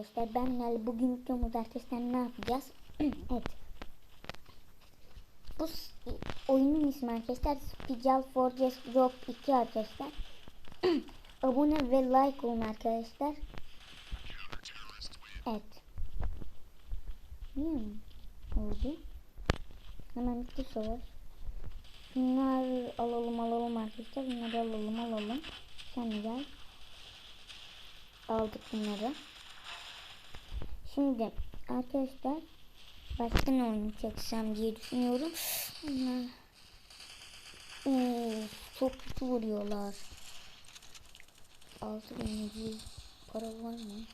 arkadaşlar. Ben Nal bugün videomuzda arkadaşlar ne yapacağız? evet. Bu oyunun ismi arkadaşlar Spiral Forges Drop 2 arkadaşlar. Abone ve like olun arkadaşlar. Evet. Niye mi oldu? Hemen bitti savaş. Bunlar alalım alalım arkadaşlar. Bunları alalım alalım. Sen gel. Aldık bunları. Şimdi arkadaşlar başka ne oyun çeksem diye düşünüyorum. Bunlar Oo, çok kötü vuruyorlar. Altı bin yüz para var mı?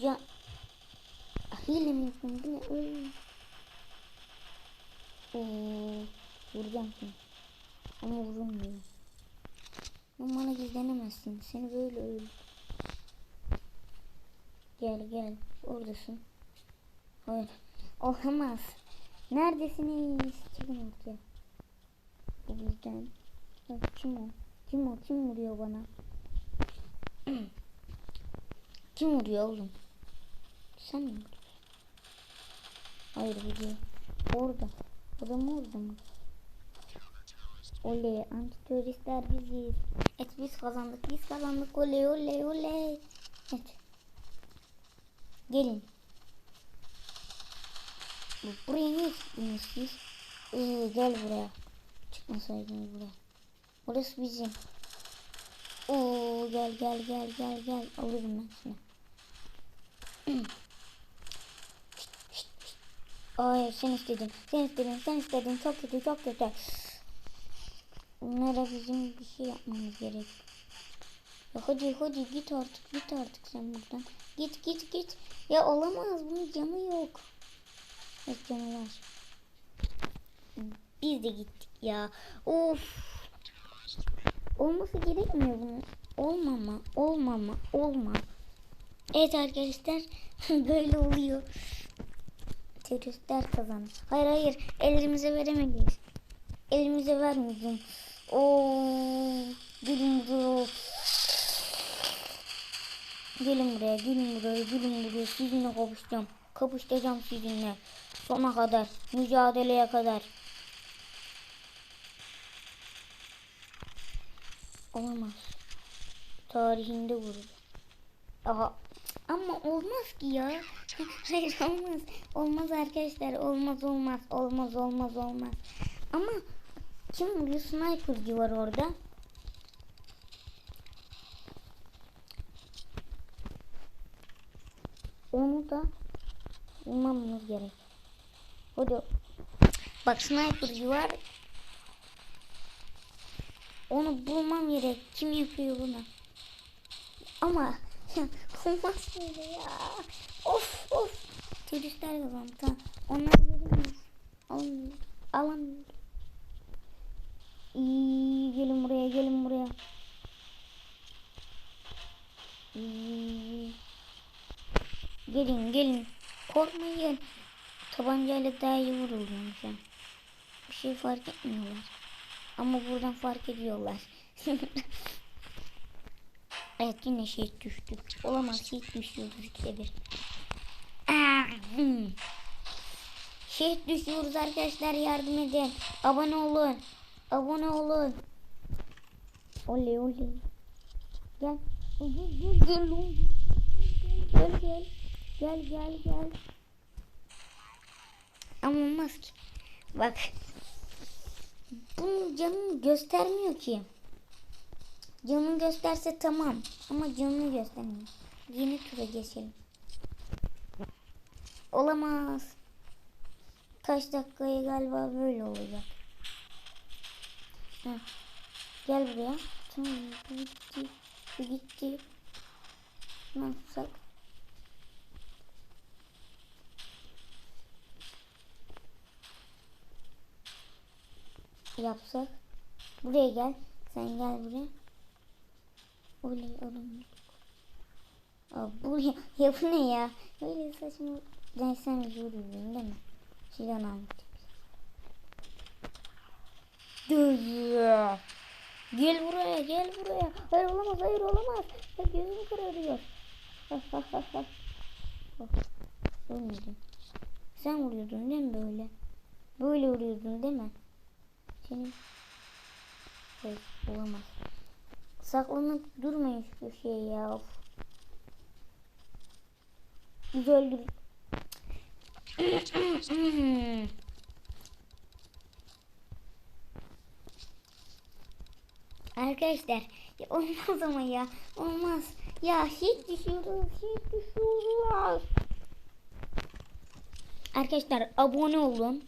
Ya hile mi? Bu ne? Öl. Oo, vuracağım şimdi. Ama vurulmuyor. Bana gizlenemezsin. Seni böyle öl. Gel gel. Oradasın. Hayır. Olamaz. Neredesiniz? Çıkın ortaya. Bu bizden. Kim o? Kim o? Kim vuruyor bana? kim vuruyor oğlum? Sen mi vuruyorsun? Hayır bu değil. Orada. Adam orada mı? Oley antiteröristler biziz. Evet biz kazandık biz kazandık oley oley oley. Evet. Gelin. Bu- Buraya niye çıktınız? Ee, gel buraya. Çıkmasaydınız buraya. Burası bizim. Oo gel gel gel gel gel. Alırım ben seni. Ay sen istedin. Sen istedin. Sen istedin. Çok kötü çok kötü. Bunlara bizim bir şey yapmamız gerek. Ya hadi hadi git artık git artık sen buradan. Git git git. Ya olamaz bunun canı yok. Evet canı var. Biz de gittik ya. Of. Olması gerekmiyor bunun. Olmama, olmama, olma. Evet arkadaşlar böyle oluyor. Teröristler kazandı. Hayır hayır ellerimize veremeyiz. Elimize vermeyeceğim. Oo, gelin buraya. Gelin buraya, gelin buraya, gelin buraya. Sizinle kapışacağım. Kapışacağım sizinle. Sona kadar, mücadeleye kadar. Olamaz. Tarihinde vurur. Aha. Ama olmaz ki ya. Hayır olmaz. Olmaz arkadaşlar. Olmaz olmaz. Olmaz olmaz olmaz. Ama kim vuruyor? Sniper'cı var orada. Onu da bulmamız gerek. Hadi. Bak sniper'cı var. Onu bulmam gerek. Kim yapıyor bunu? Ama olmaz böyle ya. Of of. Turistler kazandı. Onlar verilmez. Alamıyor. Alamıyor. İyi, gelin buraya gelin buraya. İyi. Gelin gelin. Korkmayın. Tabancayla daha iyi vuruldum sen. Bir şey fark etmiyorlar. Ama buradan fark ediyorlar. evet yine şehit düştü. Olamaz şehit düşüyoruz ikide bir. Şehit düşüyoruz arkadaşlar yardım edin. Abone olun. Abone olun. Oley oley. Gel. Gel gel gel. Gel gel. Gel gel gel. Ama olmaz ki. Bak. Bunun canını göstermiyor ki. Canını gösterse tamam. Ama canını göstermiyor. Yeni tura geçelim. Olamaz. Kaç dakikaya galiba böyle olacak. Gel buraya. Tamam bu gitti. Bu gitti. Ne yapsak? Yapsak. Buraya gel. Sen gel buraya. Oley oğlum. Aa, bu ya, ya bu ne ya? Öyle saçma. Ben sen vuruyorsun değil mi? Şeyden almıştık. Dövüyor. Gel buraya gel buraya. Hayır olamaz hayır olamaz. Ha, gözüm kararıyor. Ölmedim. Sen vuruyordun değil mi böyle? Böyle vuruyordun değil mi? Senin... Hayır olamaz. Saklanıp durmayın şu şey ya. Of. Öldür. Arkadaşlar ya olmaz ama ya olmaz. Ya hiç düşüyoruz hiç düşüyoruz. Arkadaşlar abone olun.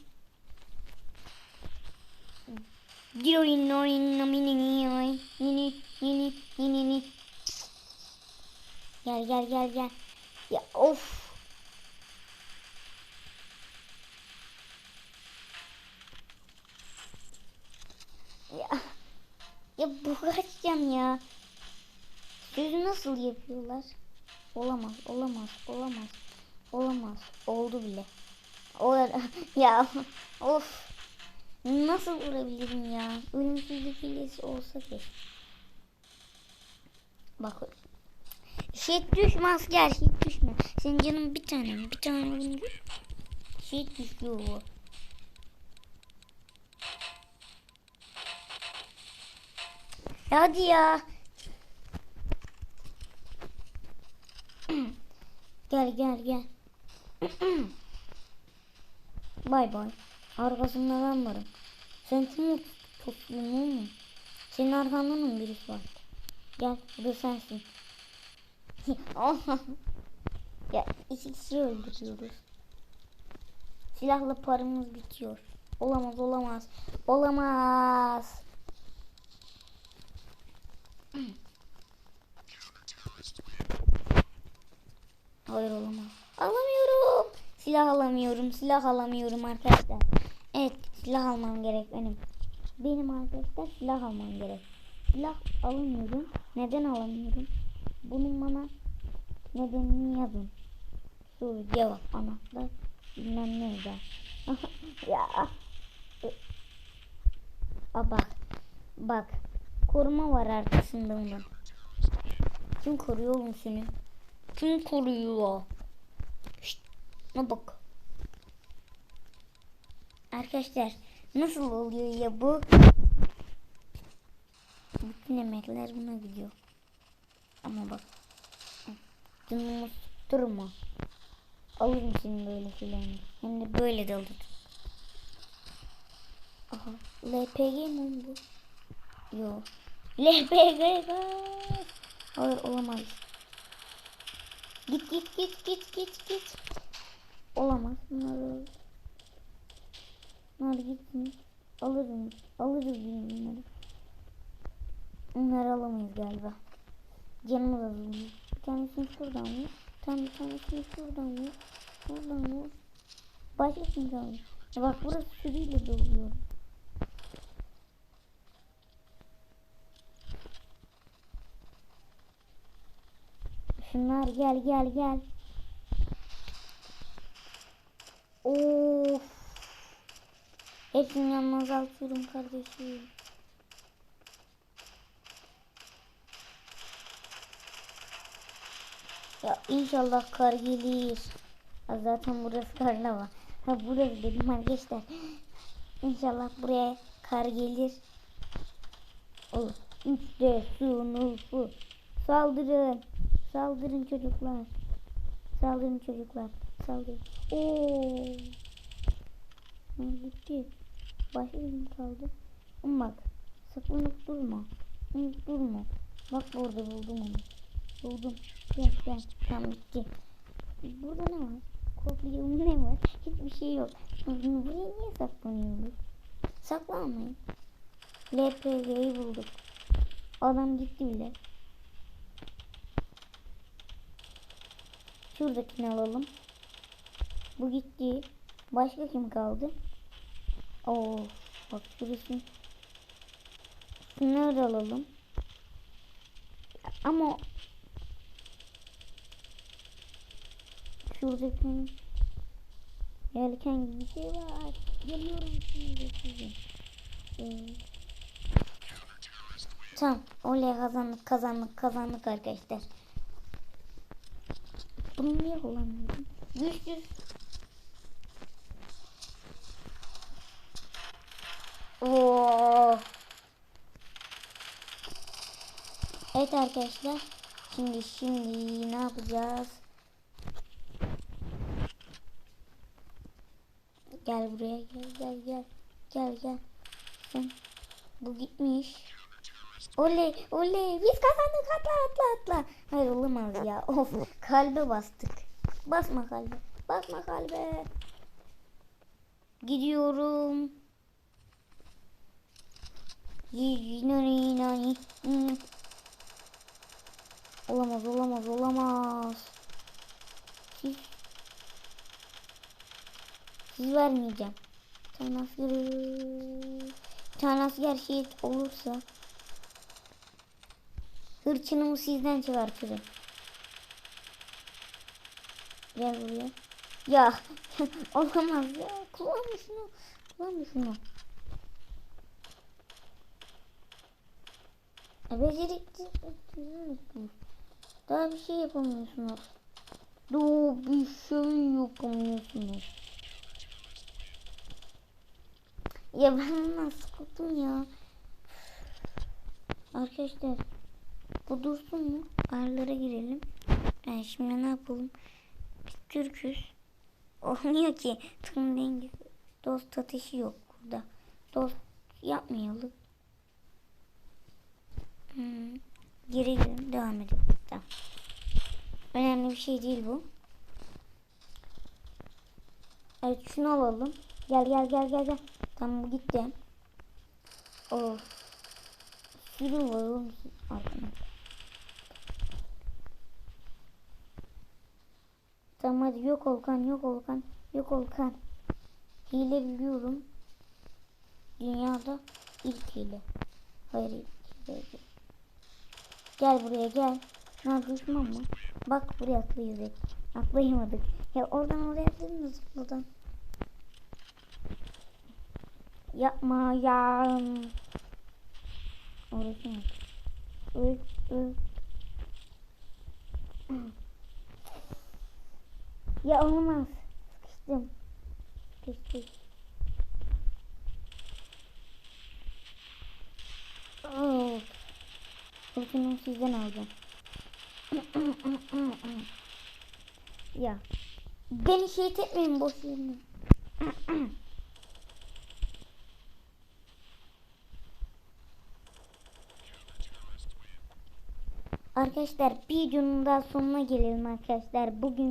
Gel gel gel gel. Ya of. Ya. Ya bu kaçacağım ya. Sözü nasıl yapıyorlar? Olamaz, olamaz, olamaz, olamaz. Oldu bile. O ya of. Nasıl vurabilirim ya? Ölümsüzlük hilesi olsa ki. Bak. Şehit düşme asker, şehit düşme. Senin canın bir tane? Bir tane? Şehit düşüyor bu. Hadi ya. gel gel gel. bay bay. Arkasında ben varım. Sen kim topluyorsun oğlum? Senin arkanda mı birisi var? Gel bu sensin. ya iki kişi öldürüyoruz. Silahla paramız bitiyor. Olamaz olamaz. Olamaz. Hayır olamaz. Alamıyorum. Silah alamıyorum. Silah alamıyorum arkadaşlar. Evet silah almam gerek benim. Benim arkadaşlar silah almam gerek. Silah alamıyorum. Neden alamıyorum? Bunun bana nedenini yazın. Soru cevap anahtar bilmem ne yazar. ya. Aa, bak. Bak. Koruma var arkasında bunun. Kim koruyor oğlum seni? Kim koruyor? Şşt, ne bak. Arkadaşlar nasıl oluyor ya bu? Bütün emekler buna gidiyor. Ama bak. Canımı durma. Alırım senin böyle şeylerini. Hem de böyle de alırım. Aha. LPG mi bu? Yo. LPG. Hayır olamaz. Git git git git git git. Olamaz. Bunlar Bunlar gitsin. Alırım. Alırız bunları. Bunları alamayız galiba. Canımız azalıyor. Bir tanesini şuradan mı? Tam bir tanesini şuradan mı? Şuradan mı? Başkasını. Ya bak burası sürüyle doluyor. Şunlar gel gel gel. Of. Hepsini yanına azaltıyorum kardeşim. Ya inşallah kar gelir. Ha, zaten burası karla var. Ha burası dedim arkadaşlar. İnşallah buraya kar gelir. Oh, işte sunufu. Saldırın. Saldırın çocuklar. Saldırın çocuklar. Saldırın. Oo. Ha, gitti. Başka bir kaldı. Ama bak. Durma. Saklanıp durma. Bak burada buldum onu. Buldum. Gel gel. Tamam gitti. Burada ne var? Kopyalım ne var? Hiçbir şey yok. Buraya niye saklanıyoruz? Saklanmayın. LPG'yi bulduk. Adam gitti bile. Şuradakini alalım. Bu gitti. Başka kim kaldı? Oo, bak şurası. Şunları da alalım. Ama şuradaki yelken gibi bir şey var. Geliyorum şimdi sizin. Ee, Tamam. Oley kazandık kazandık kazandık arkadaşlar. Bunu niye kullanmıyorum? Yüz yüz. Oo. Evet arkadaşlar. Şimdi şimdi ne yapacağız? Gel buraya gel gel gel. Gel gel. Sen bu gitmiş. Oley oley biz kazandık atla atla atla. Hayır olamaz ya. Of kalbe bastık. Basma kalbe. Basma kalbe. Gidiyorum. Olamaz olamaz olamaz. Siz siz vermeyeceğim. Tane asker tane asker şehit olursa hırçınımı sizden çıkartırım. Gel buraya. Ya olamaz ya. Kullanma şunu. Kullanma şunu. Becerikli. Daha bir şey yapamıyorsunuz. Daha bir şey yapamıyorsunuz. Ya ben nasıl korktum ya. Arkadaşlar bu dursun mu? Ayarlara girelim. Yani şimdi ne yapalım? Biz Türküz. Olmuyor ki. Tüm dengesi. Dost ateşi yok burada. Dost yapmayalım. Hmm. Devam edelim. Tamam. Önemli bir şey değil bu. Evet şunu alalım. Gel gel gel gel gel. Tamam bu gitti. Of. Sürü var oğlum. Tamam hadi yok Olkan yok Olkan yok Olkan. Hile biliyorum. Dünyada ilk hile. Hayır ilk hile değil. Gel buraya gel. Ne düşman mı? Bak buraya atlayacak. Atlayamadık. Ya oradan oraya atladınız buradan. Yapma ya. Orası mı? Öl, öl. Ya olmaz. Sıkıştım. Sıkıştım. Kurşunu sizden alacağım. ya. Beni şehit etmeyin boş yerine. Arkadaşlar bir videonun daha sonuna gelelim arkadaşlar. Bugün